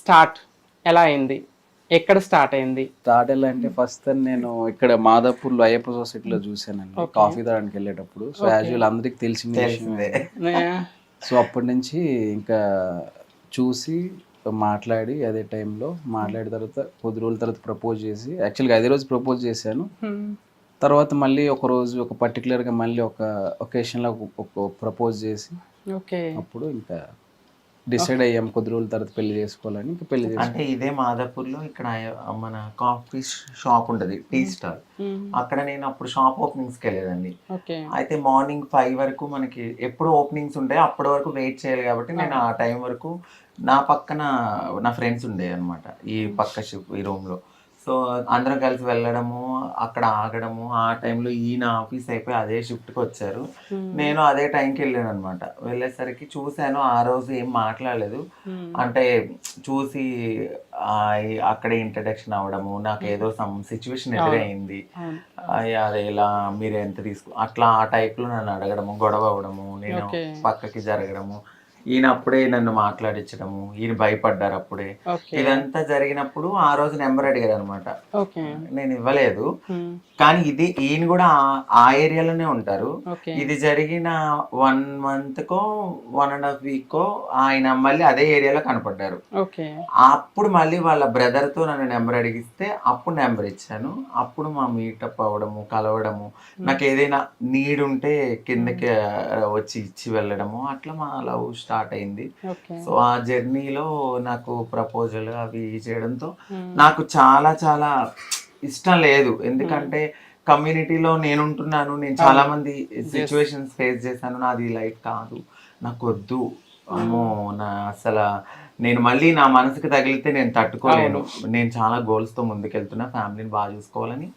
Start ఎలా అయింది? ఎక్కడ స్టార్ట్ అయింది? స్టార్ట్ ఎలా అంటే ఫస్ట్ నేను ఇక్కడ మాదాపూర్లో అయ్యప్ప సొసైటీలో చూసానండి కాఫీ తాగడానికి వెళ్ళేటప్పుడు. సో యాజువల్ అందరికి తెలిసిన విషయమే. సో అప్పటి నుంచి ఇంకా చూసి మాట్లాడి అదే టైంలో మాట్లాడిన తర్వాత కొద్ది రోజుల తర్వాత ప్రపోజ్ చేసి యాక్చువల్గా అదే రోజు ప్రపోజ్ చేశాను. తర్వాత మళ్ళీ ఒక రోజు ఒక పర్టికులర్గా మళ్ళీ ఒక ఒకేషన్లో ఒక ప్రపోజ్ చేసి ఓకే అప్పుడు ఇంకా డిసైడ్ అయ్యాం కొద్ది రోజుల తర్వాత పెళ్ళి చేసుకోవాలని ఇంకా పెళ్ళి అంటే ఇదే మాదాపూర్లో ఇక్కడ మన కాఫీ షాప్ ఉంటది టీ స్టాల్. అక్కడ నేను అప్పుడు షాప్ ఓపెనింగ్స్కి వెళ్ళేదండి ఓకే. అయితే మార్నింగ్ ఫైవ్ వరకు మనకి ఎప్పుడు ఓపెనింగ్స్ ఉంటాయి అప్పటి వరకు వెయిట్ చేయాలి కాబట్టి నేను ఆ టైం వరకు నా పక్కన నా ఫ్రెండ్స్ ఉండే అనమాట ఈ పక్క షిప్ ఈ రూమ్లో. సో అందరం కలిసి వెళ్ళడము అక్కడ ఆగడము ఆ టైంలో ఈయన ఆఫీస్ అయిపోయి అదే షిఫ్ట్కి వచ్చారు. నేను అదే టైంకి వెళ్ళాను అనమాట వెళ్ళేసరికి చూశాను ఆ రోజు ఏం మాట్లాడలేదు. అంటే చూసి అక్కడే ఇంట్రడక్షన్ అవ్వడము నాకు ఏదో సమ్ సిచ్యువేషన్ ఎదురైంది అదే ఇలా మీరు ఎంత తీసుకు అట్లా ఆ టైప్లో నన్ను అడగడము గొడవ అవ్వడము నేను. పక్కకి జరగడము ఈయన అప్పుడే నన్ను మాట్లాడించడము ఈయన భయపడ్డారు అప్పుడే. ఇదంతా జరిగినప్పుడు ఆ రోజు నెంబర్ అడిగారు అనమాట నేను ఇవ్వలేదు. కానీ ఇది ఈయన కూడా ఆ- ఏరియాలోనే ఉంటారు. ఇది జరిగిన వన్ మంత్ కో వన్ అండ్ హాఫ్ వీక్ కో ఆయన మళ్ళీ అదే ఏరియాలో కనపడ్డారు. ఓకే. అప్పుడు మళ్ళీ వాళ్ళ brother తో నన్ను నెంబర్ అడిగిస్తే అప్పుడు నెంబర్ ఇచ్చాను. అప్పుడు మా మీటప్ అవ్వడము కలవడము నాకు ఏదైనా నీడ్ ఉంటే కిందకి వచ్చి ఇచ్చి వెళ్ళడము అట్లా మా లవ్ స్టార్ట్ అయింది. సో ఆ జర్నీలో నాకు ప్రపోజల్ అవి చేయడంతో నాకు చాలా చాలా ఇష్టం లేదు. ఎందుకంటే కమ్యూనిటీలో నేను ఉంటున్నాను నేను చాలా మంది సిచ్యువేషన్స్ ఫేస్ చేశాను. నాది లైఫ్ కాదు. నాకు వద్దు అమ్మో నా అసలు నేను మళ్ళీ నా మనసుకి తగిలితే నేను తట్టుకోలేను. నేను చాలా goals తో ముందుకెళ్తున్నా. ఫ్యామిలీని బాగా చూసుకోవాలని.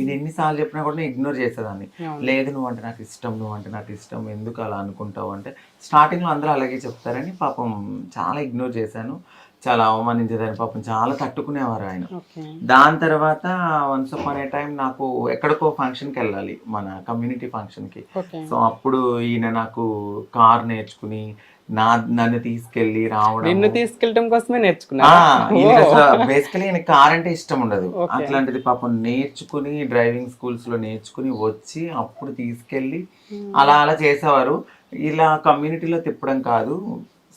ఇది ఎన్నిసార్లు చెప్పినా కూడా నేను ఇగ్నోర్ చేసేదాన్ని. లేదు నువ్వు అంటే నాకు ఇష్టం నువ్వు అంటే నాకు ఇష్టం. ఎందుకు అలా అనుకుంటావు అంటే స్టార్టింగ్లో అందరూ అలాగే చెప్తారని పాపం చాలా ఇగ్నోర్ చేశాను. చాలా అవమానించేదాన్ని. పాపం చాలా తట్టుకునేవారు ఆయన. దాని తర్వాత వన్స్ అపాన్ ఏ టైం నాకు ఎక్కడికో ఫంక్షన్కి వెళ్ళాలి మన కమ్యూనిటీ ఫంక్షన్కి ఓకే. సో అప్పుడు ఈయన నాకు కార్ నేర్చుకుని నా నన్ను తీసుకెళ్ళి రావడం నిన్ను తీసుకెళ్ళటం కోసమే నేర్చుకున్నా బేసికలీ ఈయన కార్ అంటే ఇష్టం ఉండదు. అట్లాంటిది పాపం నేర్చుకుని డ్రైవింగ్ స్కూల్స్లో నేర్చుకుని వచ్చి అప్పుడు తీసుకెళ్ళి అలా అలా చేసేవారు. ఇలా కమ్యూనిటీలో తిప్పడం కాదు.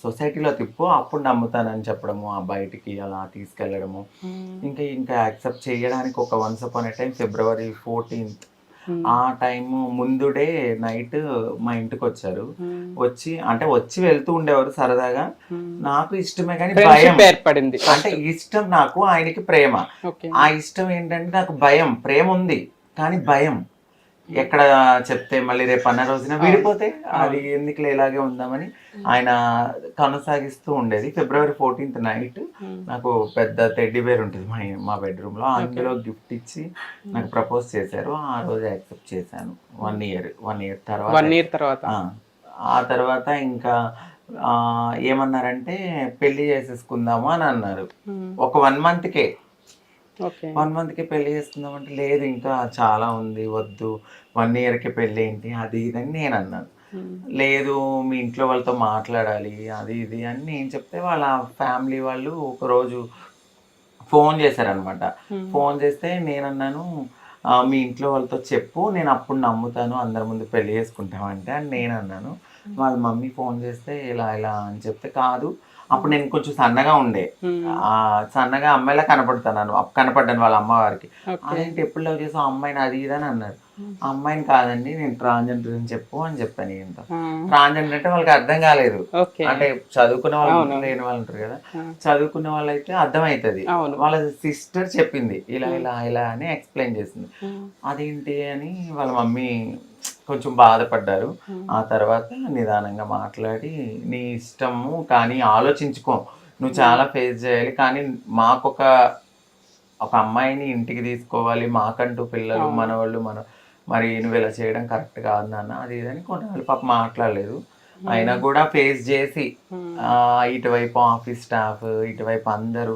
సొసైటీలో తిప్పు అప్పుడు నమ్ముతానని చెప్పడము ఆ బయటికి అలా తీసుకెళ్ళడము. ఇంకా ఇంకా యాక్సెప్ట్ చేయడానికి ఒక once upon time February fourteenth ఆ టైం ముందుడే నైట్ మా ఇంటికి వచ్చారు వచ్చి అంటే వచ్చి వెళ్తూ ఉండేవారు సరదాగా. నాకు ఇష్టమే కానీ భయం. ఏర్పడింది. అంటే ఇష్టం నాకు ఆయనకి ప్రేమ. ఆ ఇష్టం ఏంటంటే నాకు భయం ప్రేమ ఉంది కానీ భయం. ఎక్కడ చెప్తే మళ్ళీ రేపు అన్న రోజున విడిపోతే అది ఎందుకులే ఇలాగే ఉందామని ఆయన కొనసాగిస్తూ ఉండేది. ఫిబ్రవరి ఫోర్టీన్త్ నైట్ నాకు పెద్ద టెడ్డీ బేర్ ఉంటుంది మా మా బెడ్రూమ్లో అందులో గిఫ్ట్ ఇచ్చి నాకు ప్రపోజ్ చేశారు. ఆ రోజు యాక్సెప్ట్ చేశాను. వన్ ఇయర్ వన్ ఇయర్ తర్వాత. వన్ ఇయర్ తర్వాత. ఆ, తర్వాత ఇంకా ఏమన్నారంటే పెళ్ళి చేసేసుకుందాము అని అన్నారు. ఒక వన్ మంత్కే. వన్ మంత్కి పెళ్ళి చేసుకుందాం అంటే లేదు ఇంకా చాలా ఉంది వద్దు. వన్ ఇయర్కి పెళ్ళి ఏంటి? అది ఇది అని నేను అన్నాను. లేదు మీ ఇంట్లో వాళ్ళతో మాట్లాడాలి అది ఇది అని నేను చెప్తే వాళ్ళ ఫ్యామిలీ వాళ్ళు ఒకరోజు ఫోన్ చేశారనమాట. ఫోన్ చేస్తే నేను అన్నాను "ఆ, మీ ఇంట్లో వాళ్ళతో చెప్పు నేను అప్పుడు నమ్ముతాను అందరి ముందు పెళ్ళి చేసుకుంటామంటే అని నేను అన్నాను. వాళ్ళ మమ్మీ ఫోన్ చేస్తే ఇలా ఇలా అని చెప్తే కాదు. అప్పుడు నేను కొంచెం సన్నగా ఉండే. ఆ సన్నగా అమ్మాయిలా కనపడతాను కనపడ్డాను వాళ్ళ అమ్మవారికి అదేంటి ఎప్పుడు లవ్ చేసావు? అమ్మాయిని అది ఇది అని అన్నారు. ఆ అమ్మాయిని కాదండి నేను ట్రాన్స్జెండర్ అని చెప్పు అని చెప్పాను ఏంటో ట్రాన్స్జెండర్ అంటే వాళ్ళకి అర్థం కాలేదు. అంటే చదువుకున్న వాళ్ళు లేని వాళ్ళు ఉంటారు కదా. చదువుకున్న వాళ్ళైతే అర్థమవుతుంది అవును. వాళ్ళ సిస్టర్ చెప్పింది ఇలా ఇలా ఇలా అని ఎక్స్ప్లెయిన్ చేసింది. అదేంటి అని వాళ్ళ మమ్మీ కొంచెం బాధపడ్డారు. ఆ తర్వాత నిదానంగా మాట్లాడి నీ ఇష్టము కానీ ఆలోచించుకో. నువ్వు చాలా ఫేస్ చేయాలి కానీ మాకొక ఒక అమ్మాయిని ఇంటికి తీసుకోవాలి. మాకంటూ పిల్లలు మనవాళ్ళు మన మరి నువ్వు ఇలా చేయడం కరెక్ట్ కాదు నాన్న. అది ఇది అని కొన్నాళ్ళు. పాప మాట్లాడలేదు. అయినా కూడా ఫేస్ చేసి ఇటువైపు ఆఫీస్ స్టాఫ్ ఇటువైపు అందరూ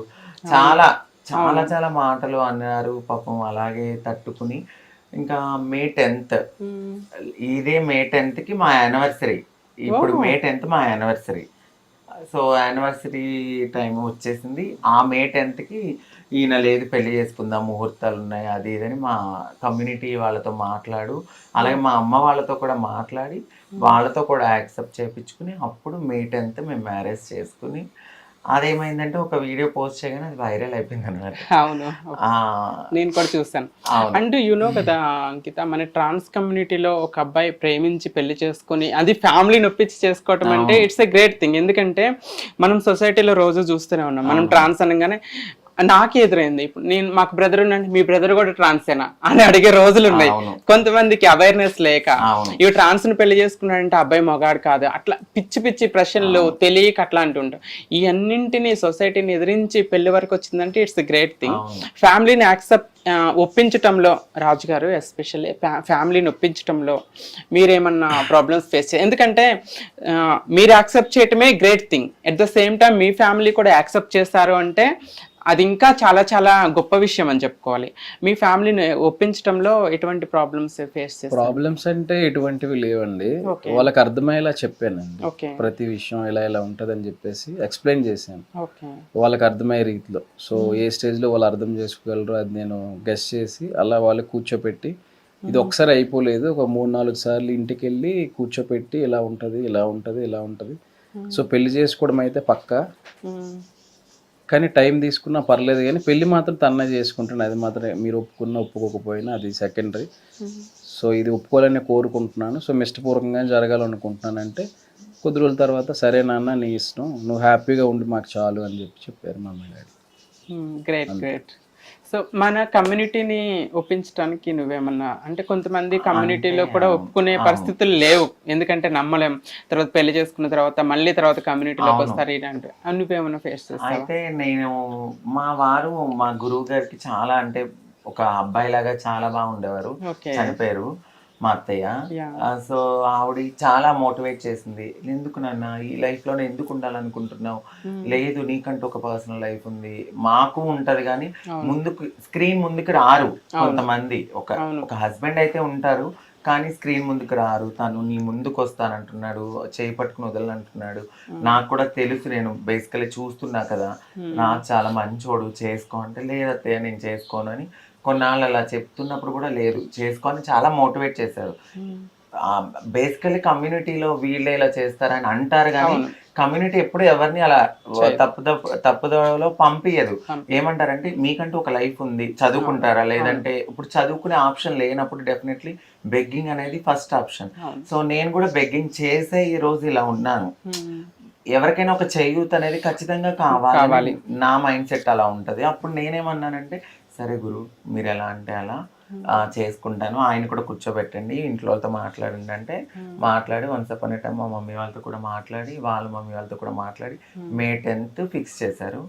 చాలా చాలా చాలా మాటలు అన్నారు. పాపం అలాగే తట్టుకుని ఇంకా మే టెన్త్. ఇదే మే టెన్త్కి మా యానివర్సరీ. ఇప్పుడు మే టెన్త్ మా యానివర్సరీ. సో యానివర్సరీ టైం వచ్చేసింది. ఆ మే టెన్త్కి ఈయన లేదు పెళ్ళి చేసుకుందాం ముహూర్తాలు ఉన్నాయి అది ఇదని మా కమ్యూనిటీ వాళ్ళతో మాట్లాడు. అలాగే మా అమ్మ వాళ్ళతో కూడా మాట్లాడి వాళ్ళతో కూడా యాక్సెప్ట్ చేయించుకుని అప్పుడు మే టెన్త్ మేము మ్యారేజ్ చేసుకుని అదేమైందంటే ఒక వీడియో పోస్ట్ చేయగానే అది వైరల్ అయిపోయింది అనమాట అవును నేను కూడా చూసాను అవును. అండ్ యునో కదా అంకిత మన ట్రాన్స్ కమ్యూనిటీలో ఒక అబ్బాయి ప్రేమించి పెళ్ళి చేసుకుని అది ఫ్యామిలీ నొప్పించి చేసుకోవటం అంటే ఇట్స్ ఎ గ్రేట్ థింగ్. ఎందుకంటే మనం సొసైటీలో రోజు చూస్తూనే ఉన్నాం. మనం ట్రాన్స్ అనగానే నాకు ఎదురైంది ఇప్పుడు నేను మాకు బ్రదర్ ఉండండి మీ బ్రదర్ కూడా ట్రాన్సేనా అని అడిగే రోజులు ఉన్నాయి. కొంతమందికి అవేర్నెస్ లేక ఇవి ట్రాన్స్ని పెళ్ళి చేసుకున్నాడంటే అబ్బాయి మొగాడు కాదు. అట్లా పిచ్చి పిచ్చి ప్రశ్నలు తెలియక అట్లా అంటుంటాం ఈ అన్నింటినీ సొసైటీని ఎదిరించి పెళ్ళి వరకు వచ్చిందంటే ఇట్స్ గ్రేట్ థింగ్ ఫ్యామిలీని యాక్సెప్ట్ ఒప్పించటంలో రాజు గారు ఎస్పెషల్లీ ఫ్యామిలీని ఒప్పించటంలో మీరేమన్నా ప్రాబ్లమ్స్ ఫేస్ చే ఎందుకంటే మీరు యాక్సెప్ట్ చేయటమే great thing at the same time me family కూడా యాక్సెప్ట్ చేస్తారు అంటే అది ఇంకా చాలా చాలా గొప్ప విషయం అని చెప్పుకోవాలి. మీ ఫ్యామిలీని ఒప్పించటంలో ఎటువంటి ప్రాబ్లమ్స్ ఫేస్ ప్రాబ్లమ్స్ అంటే ఎటువంటివి లేవండి. వాళ్ళకి అర్థమయ్యేలా చెప్పానండి. ప్రతి విషయం ఇలా ఇలా ఉంటుందని చెప్పేసి ఎక్స్ప్లెయిన్ చేశాను. వాళ్ళకి అర్థమయ్యే రీతిలో. సో ఏ స్టేజ్లో వాళ్ళు అర్థం చేసుకోగలరో అది నేను గెస్ట్ చేసి అలా వాళ్ళకి కూర్చోపెట్టి ఇది ఒకసారి అయిపోలేదు. ఒక మూడు నాలుగు సార్లు ఇంటికి వెళ్ళి కూర్చోపెట్టి ఇలా ఉంటుంది ఇలా ఉంటుంది ఇలా ఉంటుంది. సో పెళ్ళి చేసుకోవడం అయితే పక్కా. కానీ టైం తీసుకున్నా పర్లేదు కానీ పెళ్ళి మాత్రం తన్నే చేసుకుంటాను అది మాత్రం మీరు ఒప్పుకున్నా ఒప్పుకోకపోయినా అది సెకండరీ సో ఇది ఒప్పుకోవాలని కోరుకుంటున్నాను. సో ఇష్టపూర్వకంగా జరగాలనుకుంటున్నాను అంటే కొద్ది రోజుల తర్వాత సరే నాన్న నీ ఇష్టం నువ్వు హ్యాపీగా ఉండి మాకు చాలు అని చెప్పి చెప్పారు మా డాడీ. గ్రేట్ గ్రేట్ సో మన కమ్యూనిటీని ఒప్పించడానికి నువ్వేమన్నా అంటే కొంతమంది కమ్యూనిటీలో కూడా ఒప్పుకునే పరిస్థితులు లేవు. ఎందుకంటే నమ్మలేం. తర్వాత పెళ్ళి చేసుకున్న తర్వాత మళ్ళీ తర్వాత కమ్యూనిటీలోకి వస్తారు ఇలాంటి నువ్వేమన్నా ఫేస్ చేస్తావా? అయితే నేను మా వారు మా గురువు గారికి చాలా అంటే ఒక అబ్బాయి లాగా చాలా బాగా ఉండేవారు ఓకే. చనిపోయారు. మా అత్తయ్య. సో ఆవిడ చాలా మోటివేట్ చేసింది. ఎందుకు నాన్న? ఈ లైఫ్లోనే ఎందుకు ఉండాలనుకుంటున్నావు? లేదు నీకంటూ ఒక పర్సనల్ లైఫ్ ఉంది. మాకు ఉంటది కానీ ముందుకు స్క్రీన్ ముందుకు రారు కొంతమంది. ఒక. ఒక హస్బెండ్ అయితే ఉంటారు కానీ స్క్రీన్ ముందుకు రారు. తను నీ ముందుకు వస్తానంటున్నాడు చేయి పట్టుకుని వదలనంటున్నాడు నాకు కూడా తెలుసు నేను బేసికలీ చూస్తున్నా కదా. నాకు చాలా మంచోడు చేసుకో అంటే లేదత్తయ్య నేను చేసుకోను అని కొన్నాళ్ళు అలా చెప్తున్నప్పుడు కూడా లేదు చేసుకొని చాలా మోటివేట్ చేశారు. బేసికలీ కమ్యూనిటీలో వీళ్ళే ఇలా చేస్తారని అంటారు కానీ కమ్యూనిటీ ఎప్పుడు ఎవరిని అలా తప్పు తప్పుదోవలో పంపించదు ఏమంటారంటే మీకంటూ ఒక లైఫ్ ఉంది చదువుకుంటారా? లేదంటే ఇప్పుడు చదువుకునే ఆప్షన్ లేనప్పుడు డెఫినెట్లీ బెగ్గింగ్ అనేది ఫస్ట్ ఆప్షన్. సో నేను కూడా బెగ్గింగ్ చేసే ఈ రోజు ఇలా ఉన్నాను. ఎవరికైనా ఒక చేయూత్ అనేది ఖచ్చితంగా కావాలి. నా మైండ్ సెట్ అలా ఉంటది. అప్పుడు నేనేమన్నానంటే సరే గురు మీరు ఎలా అంటే అలా చేసుకుంటాను. ఆయన కూడా కూర్చోబెట్టండి ఇంట్లో వాళ్ళతో మాట్లాడండి అంటే మాట్లాడి వన్స్ అప్ టైం మా మమ్మీ వాళ్ళతో కూడా మాట్లాడి వాళ్ళ మమ్మీ వాళ్ళతో కూడా మాట్లాడి మే టెన్త్ ఫిక్స్ చేశారు.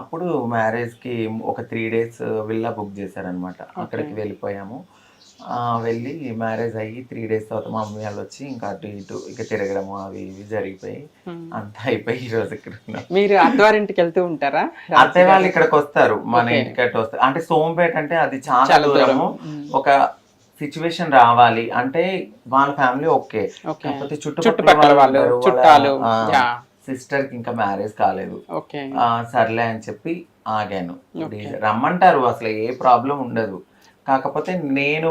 అప్పుడు మ్యారేజ్కి ఒక త్రీ డేస్ విల్లా బుక్ చేశారనమాట అక్కడికి వెళ్ళిపోయాము. వెళ్ళి మ్యారేజ్ అయ్యి త్రీ డేస్ తర్వాత మా మమ్మీ వాళ్ళు వచ్చి ఇంకా అటు ఇటు ఇక తిరగడము అవి ఇవి జరిగిపోయి అంతా అయిపోయి ఈ రోజు ఇక్కడ మీరు అత్తవారింటికి వెళ్తూ ఉంటారా? అత్తయ్య వాళ్ళు ఇక్కడికి వస్తారు మన ఇంటికి అటు వస్తారు. అంటే సోంపేట అంటే అది చాలా దూరము. ఒక సిచ్యువేషన్ రావాలి. అంటే వాళ్ళ ఫ్యామిలీ ఓకే. కాకపోతే చుట్టుపక్కల వాళ్ళు, చుట్టాలు. సిస్టర్కి ఇంకా మ్యారేజ్ కాలేదు. సర్లే అని చెప్పి ఆగాను. రమ్మంటారు అసలు ఏ ప్రాబ్లం ఉండదు. కాకపోతే నేను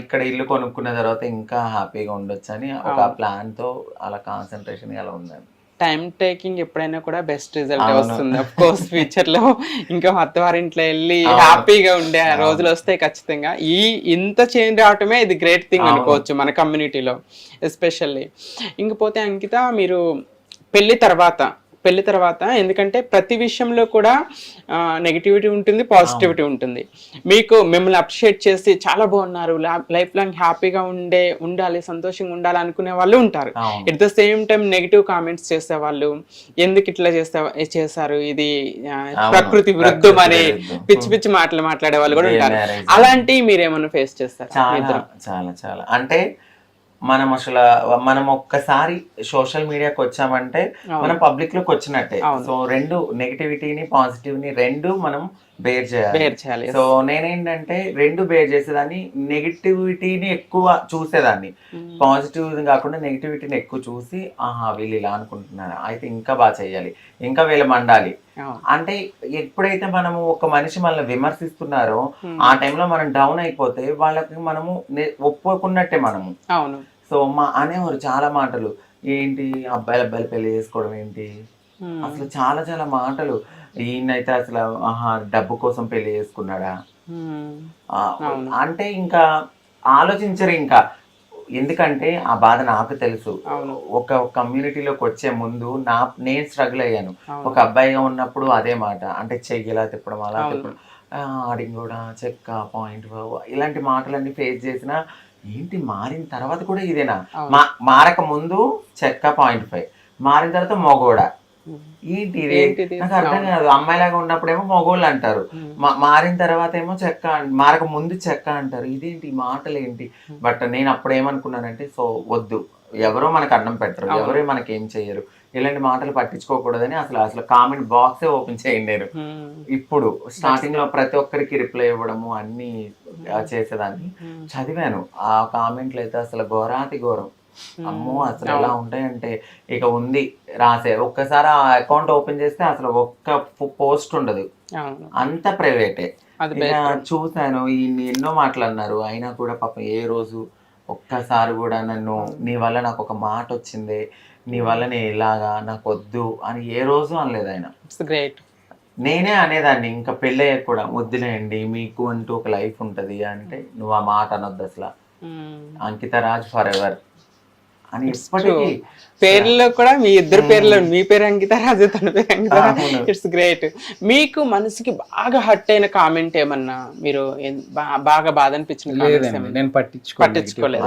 ఇక్కడ ఇల్లు కొనుక్కున్న తర్వాత ఇంకా హ్యాపీగా ఉండొచ్చు అని ఒక ప్లాన్తో అలా కాన్సన్ట్రేషన్ అలా ఉన్నాను టైం టేకింగ్ ఎప్పుడైనా కూడా బెస్ట్ రిజల్ట్ వస్తుంది. అఫ్ కోర్స్ ఫ్యూచర్లో ఇంకా అత్తవారింట్లో వెళ్ళి హ్యాపీగా ఉండే రోజులు వస్తాయి ఖచ్చితంగా. ఈ ఇంత చేంజ్ రావటమే ఇది గ్రేట్ థింగ్ అనుకోవచ్చు మన కమ్యూనిటీలో ఎస్పెషల్లీ. ఇంకపోతే అంకిత మీరు పెళ్ళి తర్వాత పెళ్ళి తర్వాత ఎందుకంటే ప్రతి విషయంలో కూడా నెగిటివిటీ ఉంటుంది పాజిటివిటీ ఉంటుంది. మీకు మిమ్మల్ని అప్రిషియేట్ చేసి చాలా బాగున్నారు లైఫ్ లాంగ్ హ్యాపీగా ఉండే ఉండాలి సంతోషంగా ఉండాలి అనుకునే వాళ్ళు ఉంటారు. At the same time negative comments చేసేవాళ్ళు ఎందుకు ఇట్లా చేస్తా చేశారు ఇది ప్రకృతి విరుద్ధం అని. పిచ్చి పిచ్చి మాటలు మాట్లాడే వాళ్ళు కూడా ఉంటారు. అలాంటివి మీరేమన్నా ఫేస్ చేస్తారు చాలా చాలా. అంటే మనం అసలు మనం ఒక్కసారి సోషల్ మీడియాకి వచ్చామంటే మనం పబ్లిక్లోకి వచ్చినట్టే. సో రెండు నెగిటివిటీని పాజిటివ్ని రెండు మనం బేర్ చేయాలి. బేర్ చేయాలి సో నేనేంటంటే రెండు బేర్ చేసేదాన్ని నెగిటివిటీని ఎక్కువ చూసేదాన్ని. పాజిటివ్ కాకుండా నెగిటివిటీని ఎక్కువ చూసి ఆహా వీళ్ళు ఇలా అనుకుంటున్నారు అయితే ఇంకా బాగా చేయాలి ఇంకా వీళ్ళు మండాలి. అంటే ఎప్పుడైతే మనము ఒక మనిషి మనల్ని విమర్శిస్తున్నారో ఆ టైంలో మనం డౌన్ అయిపోతే వాళ్ళకి మనము ఒప్పుకున్నట్టే మనము. సో మా అనేవారు చాలా మాటలు ఏంటి అబ్బాయిలు అబ్బాయిలు పెళ్ళి చేసుకోవడం ఏంటి. అసలు చాలా చాలా మాటలు. ఈయనైతే అసలు ఆహా డబ్బు కోసం పెళ్ళి చేసుకున్నాడా అంటే ఇంకా ఆలోచించరు ఇంకా ఎందుకంటే ఆ బాధ నాకు తెలుసు. ఒక కమ్యూనిటీలోకి వచ్చే ముందు నా నేను స్ట్రగుల్ అయ్యాను. ఒక అబ్బాయిగా ఉన్నప్పుడు అదే మాట అంటే చెయ్యి ఇలా తిప్పడం అలా. తిప్పడం ఆడింగ్ కూడా చెక్క పాయింట్ ఇలాంటి మాటలన్నీ ఫేస్ చేసిన ఏంటి మారిన తర్వాత కూడా ఇదేనా. మా మారక ముందు చెక్క పాయింట్ ఫైవ్ మారిన తర్వాత మొగోడ. ఏంటి? నాకు అర్థం కాదు. అమ్మాయిలాగా ఉన్నప్పుడేమో మగోళ్ళు అంటారు. మారిన తర్వాత ఏమో చెక్క మారక ముందు చెక్క అంటారు. ఇదేంటి? మాటలు ఏంటి బట్ నేను అప్పుడు ఏమనుకున్నానంటే సో వద్దు. ఎవరో మనకు అన్నం పెట్టరు. ఎవరో మనకి ఏం చెయ్యరు. ఇలాంటి మాటలు పట్టించుకోకూడదని అసలు అసలు కామెంట్ బాక్సే ఓపెన్ చేయండి నేను. ఇప్పుడు స్టార్టింగ్లో ప్రతి ఒక్కరికి రిప్లై ఇవ్వడము అన్ని చేసేదాన్ని. చదివాను. ఆ కామెంట్లు అయితే అసలు ఘోరాతి ఘోరం అమ్మో! అసలు ఎలా ఉంటాయంటే ఇక ఉంది రాసే. ఒక్కసారి ఆ అకౌంట్ ఓపెన్ చేస్తే అసలు ఒక్క పోస్ట్ ఉండదు. అంత ప్రైవేటే. చూశాను ఈ ఎన్నో మాటలు అన్నారు అయినా కూడా పాపం ఏ రోజు ఒక్కసారి కూడా నన్ను నీ వల్ల నాకు ఒక మాట వచ్చింది. నీ వల్ల నేను ఇలాగా నాకు వద్దు అని ఏ రోజు అనలేదు ఆయన. గ్రేట్. నేనే అనేదాన్ని. ఇంకా పెళ్ళయ్యాక కూడా వద్దులేండి మీకు అంటూ ఒక లైఫ్ ఉంటది అంటే నువ్వు ఆ మాట అనొద్దు అసలు. అంకిత రాజ్ ఫర్ ఎవర్ అని ఇప్పటికీ పేర్లో కూడా మీ ఇద్దరు పేర్లు మీ పేరు అంకిత రాజు తన పేరు అంకిత. ఇట్స్ గ్రేట్ మీకు మనసుకి బాగా హట్ అయిన కామెంట్ ఏమన్నా మీరు బాగా బాధ అనిపించిన? నేను పట్టించుకో పట్టించుకోలేదు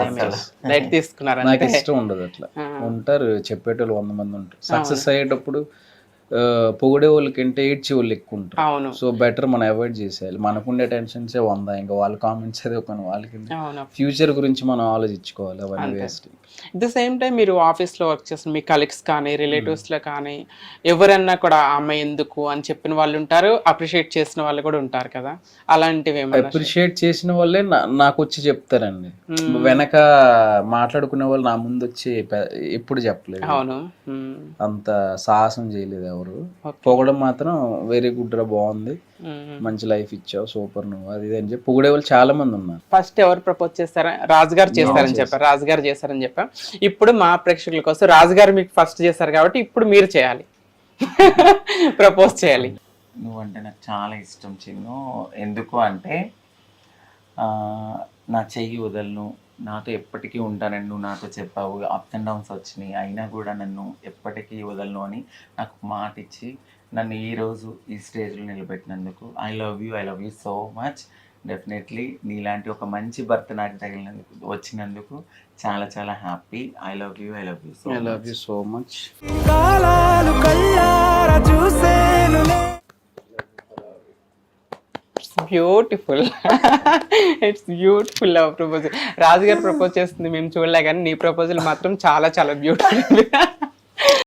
లైట్ తీసుకున్నారు నాకు అంతే ఇష్టం ఉండదు అట్లా. ఉంటారు చెప్పేటోళ్ళు వంద మంది ఉంటారు. సక్సెస్ అయ్యేటప్పుడు పొగిడే వాళ్ళకంటే ఏడ్చే వాళ్ళు ఎక్కువ ఉంటారు. అవును. సో బెటర్ మనం అవాయిడ్ చేసేయాలి. మనకుండే టెన్షన్సే వంద ఇంకా వాళ్ళ కామెంట్స్ అదే ఒక వాళ్ళకి. ఫ్యూచర్ గురించి మనం ఆలోచించుకోవాలి అవన్నీ వేస్ట్. ద సేమ్ టైం మీరు ఆఫీస్లో వర్క్ చేస్తున్న మీ కలీగ్స్ కానీ రిలేటివ్స్లో కానీ ఎవరన్నా కూడా అమ్మాయి ఎందుకు అని చెప్పిన వాళ్ళు ఉంటారు అప్రిషియేట్ చేసిన వాళ్ళు కూడా ఉంటారు కదా. అలాంటివి అప్రిషియేట్ చేసిన వాళ్ళే నాకు వచ్చి చెప్తారండి. వెనక మాట్లాడుకునే వాళ్ళు నా ముందు వచ్చి ఎప్పుడు చెప్పలేదు. అవును. మ్మ్. అంత సాహసం చేయలేదు ఎవరు. పొగడం మాత్రం వెరీ గుడ్ రా బాగుంది. మంచి లైఫ్ ఇచ్చావు సూపర్ నువ్వు అది ఇది అని చెప్పి పొగిడే వాళ్ళు చాలా మంది ఉన్నారు. ఫస్ట్ ఎవరు ప్రపోజ్ చేస్తారా? రాజుగారు చేస్తారని చెప్పారు. రాజుగారు చేస్తారని చెప్పా. ఇప్పుడు మా ప్రేక్షకుల కోసం రాజుగారు మీకు ఫస్ట్ చేస్తారు కాబట్టి ఇప్పుడు మీరు చేయాలి. ప్రపోజ్ చేయాలి. నువ్వంటే నాకు చాలా ఇష్టం చిన్ను. ఎందుకు అంటే ఆ, నా చెయ్యి వదలను. నాతో ఎప్పటికీ ఉంటానని నువ్వు నాతో చెప్పావు. అప్స్ అండ్ డౌన్స్ వచ్చినాయి. అయినా కూడా నన్ను ఎప్పటికీ వదలను అని నాకు మాట ఇచ్చి నన్ను ఈ రోజు ఈ స్టేజ్లో నిలబెట్టినందుకు I love you I love you so much definitely నీలాంటి ఒక మంచి భర్త నాకు తగిలినందుకు వచ్చినందుకు చాలా చాలా happy I love you I love you so I love you so much beautiful it's beautiful love proposal రాజుగారు ప్రపోజ్ చేస్తుంది మేము చూడలే కానీ నీ ప్రపోజల్ మాత్రం చాలా చాలా బ్యూటిఫుల్